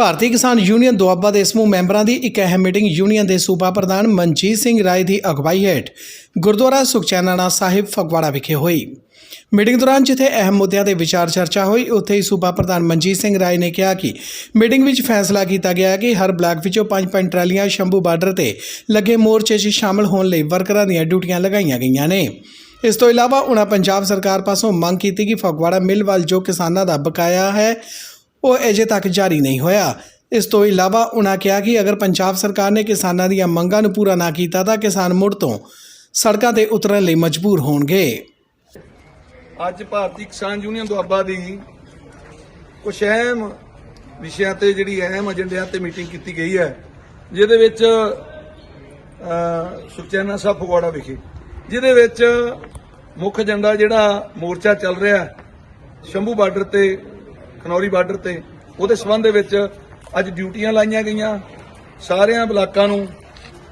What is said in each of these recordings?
ਭਾਰਤੀ ਕਿਸਾਨ ਯੂਨੀਅਨ ਦੁਆਬਾ ਦੇ ਸਮੂਹ ਮੈਂਬਰਾਂ ਦੀ ਇੱਕ ਅਹਿਮ ਮੀਟਿੰਗ ਯੂਨੀਅਨ ਦੇ ਸੂਬਾ ਪ੍ਰਧਾਨ ਮਨਜੀਤ ਸਿੰਘ ਰਾਏ ਦੀ ਅਗਵਾਈ ਹੇਠ ਗੁਰਦੁਆਰਾ ਸੁਖਚੈਨਾਣਾ ਸਾਹਿਬ ਫਗਵਾੜਾ ਵਿਖੇ ਹੋਈ। ਮੀਟਿੰਗ ਦੌਰਾਨ ਜਿੱਥੇ ਅਹਿਮ ਮੁੱਦਿਆਂ ਤੇ ਵਿਚਾਰ ਚਰਚਾ ਹੋਈ, ਉੱਥੇ ਹੀ ਸੂਬਾ ਪ੍ਰਧਾਨ ਮਨਜੀਤ ਸਿੰਘ ਰਾਏ ਨੇ ਕਿਹਾ ਕਿ ਮੀਟਿੰਗ ਵਿੱਚ ਫੈਸਲਾ ਕੀਤਾ ਗਿਆ ਕਿ ਹਰ ਬਲਾਕ ਵਿੱਚੋਂ ਪੰਜ ਪੰਜ ਟਰਾਲੀਆਂ ਸ਼ੰਭੂ ਬਾਰਡਰ ਤੇ ਲੱਗੇ ਮੋਰਚੇ 'ਚ ਸ਼ਾਮਲ ਹੋਣ ਲਈ ਵਰਕਰਾਂ ਦੀਆਂ ਡਿਊਟੀਆਂ ਲਗਾਈਆਂ ਗਈਆਂ ਨੇ। ਇਸ ਤੋਂ ਇਲਾਵਾ ਉਹਨਾਂ ਪੰਜਾਬ ਸਰਕਾਰ ਪਾਸੋਂ ਮੰਗ ਕੀਤੀ ਕਿ ਫਗਵਾੜਾ ਮਿਲ ਵੱਲ ਜੋ ਕਿਸਾਨਾਂ ਦਾ ਬਕਾਇਆ ਹੈ ਉਹ ਅਜੇ ਤੱਕ ਜਾਰੀ ਨਹੀਂ ਹੋਇਆ। ਇਸ ਤੋਂ ਇਲਾਵਾ ਉਹਨਾਂ ਕਿਹਾ ਕਿ ਅਗਰ ਪੰਜਾਬ ਸਰਕਾਰ ਨੇ ਕਿਸਾਨਾਂ ਦੀਆਂ ਮੰਗਾਂ ਨੂੰ ਪੂਰਾ ਨਾ ਕੀਤਾ ਤਾਂ ਕਿਸਾਨ ਮੁੜ ਤੋਂ ਸੜਕਾਂ ਤੇ ਉਤਰਨ ਲਈ ਮਜਬੂਰ ਹੋਣਗੇ। ਅੱਜ ਭਾਰਤੀ ਕਿਸਾਨ ਯੂਨੀਅਨ ਦੁਆਬਾ ਦੀ ਕੁਝ ਅਹਿਮ ਵਿਸ਼ਿਆਂ ਤੇ ਜਿਹੜੀ ਅਹਿਮ ਏਜੰਡਿਆਂ ਤੇ ਮੀਟਿੰਗ ਕੀਤੀ ਗਈ ਹੈ ਜਿਹਦੇ ਵਿੱਚ ਅ, ਸਾਹਿਬ ਫਗਵਾੜਾ ਵਿਖੇ ਜਿਹਦੇ ਵਿੱਚ ਮੁੱਖ ਏਜੰਡਾ ਜਿਹੜਾ ਮੋਰਚਾ ਚੱਲ ਰਿਹਾ ਸ਼ੰਭੂ ਬਾਰਡਰ ਤੇ ਖਨੌਰੀ ਬਾਰਡਰ ਤੇ, ਉਹਦੇ ਸਬੰਧ ਦੇ ਵਿੱਚ ਅੱਜ ਡਿਊਟੀਆਂ ਲਾਈਆਂ ਗਈਆਂ ਸਾਰਿਆਂ ਬਲਾਕਾਂ ਨੂੰ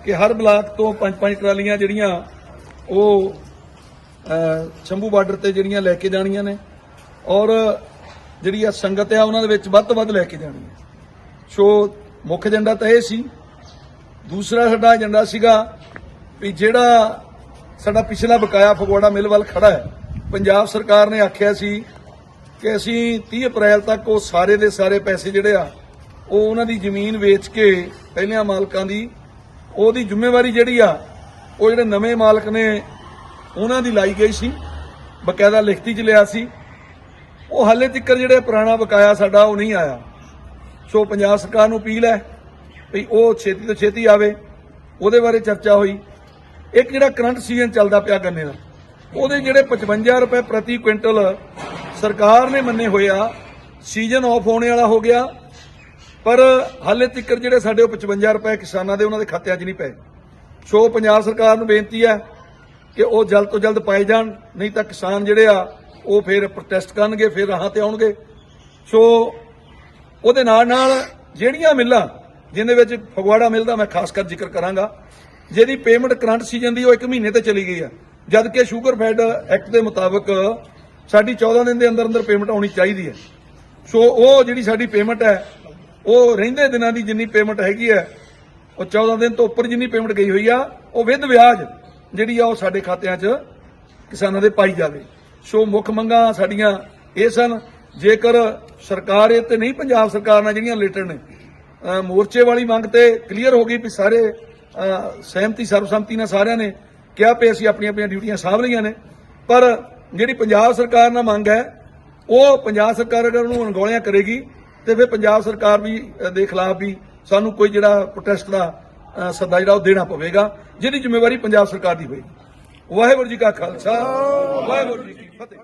ਕਿ ਹਰ ਬਲਾਕ ਤੋਂ ਪੰਜ ਪੰਜ ਟਰਾਲੀਆਂ ਜਿਹੜੀਆਂ ਉਹ ਸ਼ੰਭੂ ਬਾਰਡਰ ਤੇ ਜਿਹੜੀਆਂ ਲੈ ਕੇ ਜਾਣੀਆਂ ਨੇ ਔਰ ਜਿਹੜੀ ਆ ਸੰਗਤ ਆ ਉਹਨਾਂ ਦੇ ਵਿੱਚ ਵੱਧ ਤੋਂ ਵੱਧ ਲੈ ਕੇ ਜਾਣੀ ਹੈ। ਸੋ ਮੁੱਖ ਏਜੰਡਾ ਤਾਂ ਇਹ ਸੀ। ਦੂਸਰਾ ਸਾਡਾ ਏਜੰਡਾ ਸੀਗਾ ਵੀ ਜਿਹੜਾ ਸਾਡਾ ਪਿਛਲਾ ਬਕਾਇਆ ਫਗਵਾੜਾ ਮਿਲ ਵੱਲ ਖੜਾ ਹੈ, ਪੰਜਾਬ ਸਰਕਾਰ ਨੇ ਆਖਿਆ ਸੀ ਕਿ ਅਸੀਂ 30 ਅਪ੍ਰੈਲ ਤੱਕ ਉਹ ਸਾਰੇ ਦੇ ਸਾਰੇ ਪੈਸੇ ਜਿਹੜੇ ਆ, ਉਹ ਉਹਨਾਂ ਦੀ ਜ਼ਮੀਨ ਵੇਚ ਕੇ ਪਹਿਲਿਆਂ ਮਾਲਕਾਂ ਦੀ, ਉਹਦੀ ਜ਼ਿੰਮੇਵਾਰੀ ਜਿਹੜੀ ਆ, ਉਹ ਜਿਹੜੇ ਨਵੇਂ ਮਾਲਕ ਨੇ, ਉਹਨਾਂ ਦੀ ਲਾਈ ਗਈ ਸੀ, ਬਕਾਇਦਾ ਲਿਖਤੀ ਚ ਲਿਆ ਸੀ। ਉਹ ਹਾਲੇ ਤੱਕ ਜਿਹੜੇ ਪੁਰਾਣਾ ਬਕਾਇਆ ਸਾਡਾ ਉਹ ਨਹੀਂ ਆਇਆ। ਸੋ ਪੰਜਾਬ ਸਰਕਾਰ ਨੂੰ ਅਪੀਲ ਹੈ ਵੀ ਉਹ ਛੇਤੀ ਤੋਂ ਛੇਤੀ ਆਵੇ। ਉਹਦੇ ਬਾਰੇ ਚਰਚਾ ਹੋਈ। ਇੱਕ ਜਿਹੜਾ ਕਰੰਟ ਸੀਜ਼ਨ ਚੱਲਦਾ ਪਿਆ ਗੰਨੇ ਦਾ, ਉਹਦੇ ਜਿਹੜੇ 55 ਰੁਪਏ ਪ੍ਰਤੀ ਕੁਇੰਟਲ ਸਰਕਾਰ ਨੇ ਮੰਨੇ ਹੋਇਆ ਸੀਜ਼ਨ ਆਫ ਹੋਣੇ ਵਾਲਾ ਹੋ ਗਿਆ, ਪਰ ਹਾਲੇ ਤੱਕ ਜਿਹੜੇ ਸਾਡੇ ਉਹ 55 ਰੁਪਏ ਕਿਸਾਨਾਂ ਦੇ ਉਹਨਾਂ ਦੇ ਖਾਤਿਆਂ 'ਚ ਨਹੀਂ ਪਏ। ਸੋ ਪੰਜਾਬ ਸਰਕਾਰ ਨੂੰ ਬੇਨਤੀ ਹੈ ਕਿ ਉਹ ਜਲਦ ਤੋਂ ਜਲਦ ਪਾਏ ਜਾਣ, ਨਹੀਂ ਤਾਂ ਕਿਸਾਨ ਜਿਹੜੇ ਆ, ਉਹ ਫਿਰ ਪ੍ਰੋਟੈਸਟ ਕਰਨਗੇ, ਫਿਰ ਰਾਹਾਂ ਤੇ ਆਉਣਗੇ। ਸੋ ਉਹਦੇ ਨਾਲ ਨਾਲ ਜਿਹੜੀਆਂ ਮਿੱਲਾਂ ਜਿਨ੍ਹਾਂ ਵਿੱਚ ਫਗਵਾੜਾ ਮਿਲ ਦਾ ਮੈਂ ਖਾਸ ਕਰ ਜ਼ਿਕਰ ਕਰਾਂਗਾ, ਜਿਹਦੀ ਪੇਮੈਂਟ ਕਰੰਟ ਸੀਜ਼ਨ ਦੀ ਉਹ 1 ਮਹੀਨੇ ਤੇ ਚਲੀ ਗਈ ਆ। ਜਦ ਕਿ ਸ਼ੂਗਰ ਫੈਡ ਐਕਟ ਦੇ ਮੁਤਾਬਕ ਸਾਡੀ 14 ਦਿਨ ਦੇ ਅੰਦਰ ਅੰਦਰ ਪੇਮੈਂਟ ਆਉਣੀ ਚਾਹੀਦੀ ਹੈ। ਸੋ ਉਹ ਜਿਹੜੀ ਸਾਡੀ ਪੇਮੈਂਟ ਹੈ, ਉਹ ਰਹਿੰਦੇ ਦਿਨਾਂ ਦੀ ਜਿੰਨੀ ਪੇਮੈਂਟ ਹੈਗੀ ਹੈ, ਉਹ 14 ਦਿਨ ਤੋਂ ਉੱਪਰ ਜਿੰਨੀ ਪੇਮੈਂਟ ਗਈ ਹੋਈ ਆ, ਉਹ ਵਿਦ ਵਿਆਜ ਜਿਹੜੀ ਆ ਉਹ ਸਾਡੇ ਖਾਤਿਆਂ 'ਚ ਕਿਸਾਨਾਂ ਦੇ ਪਾਈ ਜਾਵੇ। ਸੋ ਮੁੱਖ ਮੰਗਾਂ ਸਾਡੀਆਂ ਇਹ ਸਨ, ਜੇਕਰ ਸਰਕਾਰ ਇਹ ਤੇ ਨਹੀਂ ਪੰਜਾਬ ਸਰਕਾਰ ਨਾਲ ਜਿਹੜੀਆਂ ਰਿਲੇਟਡ ਨੇ ਮੋਰਚੇ ਵਾਲੀ ਮੰਗ ਤੇ ਕਲੀਅਰ ਹੋ ਗਈ ਵੀ ਸਾਰੇ ਸਹਿਮਤੀ ਸਰਬਸੰਮਤੀ ਨਾਲ ਸਾਰਿਆਂ ਨੇ ਕਿਹਾ ਵੀ ਅਸੀਂ ਆਪਣੀਆਂ ਆਪਣੀਆਂ ਡਿਊਟੀਆਂ ਸਾਂਭ ਲਈਆਂ ਨੇ, ਪਰ ਜਿਹੜੀ ਪੰਜਾਬ ਸਰਕਾਰ ਨਾਲ ਮੰਗ ਹੈ, ਉਹ ਪੰਜਾਬ ਸਰਕਾਰ ਅਗਰ ਉਹਨੂੰ ਅਣਗੌਲਿਆਂ ਕਰੇਗੀ, ਤੇ ਫਿਰ ਪੰਜਾਬ ਸਰਕਾਰ ਵੀ ਦੇ ਖਿਲਾਫ ਵੀ ਸਾਨੂੰ ਕੋਈ ਜਿਹੜਾ ਪ੍ਰੋਟੈਸਟ ਦਾ ਸੱਦਾ ਜਿਹੜਾ ਉਹ ਦੇਣਾ ਪਵੇਗਾ, ਜਿਹਦੀ ਜ਼ਿੰਮੇਵਾਰੀ ਪੰਜਾਬ ਸਰਕਾਰ ਦੀ ਹੋਏਗੀ। ਵਾਹਿਗੁਰੂ ਜੀ ਕਾ ਖਾਲਸਾ, ਵਾਹਿਗੁਰੂ ਜੀ ਕੀ ਫਤਿਹ।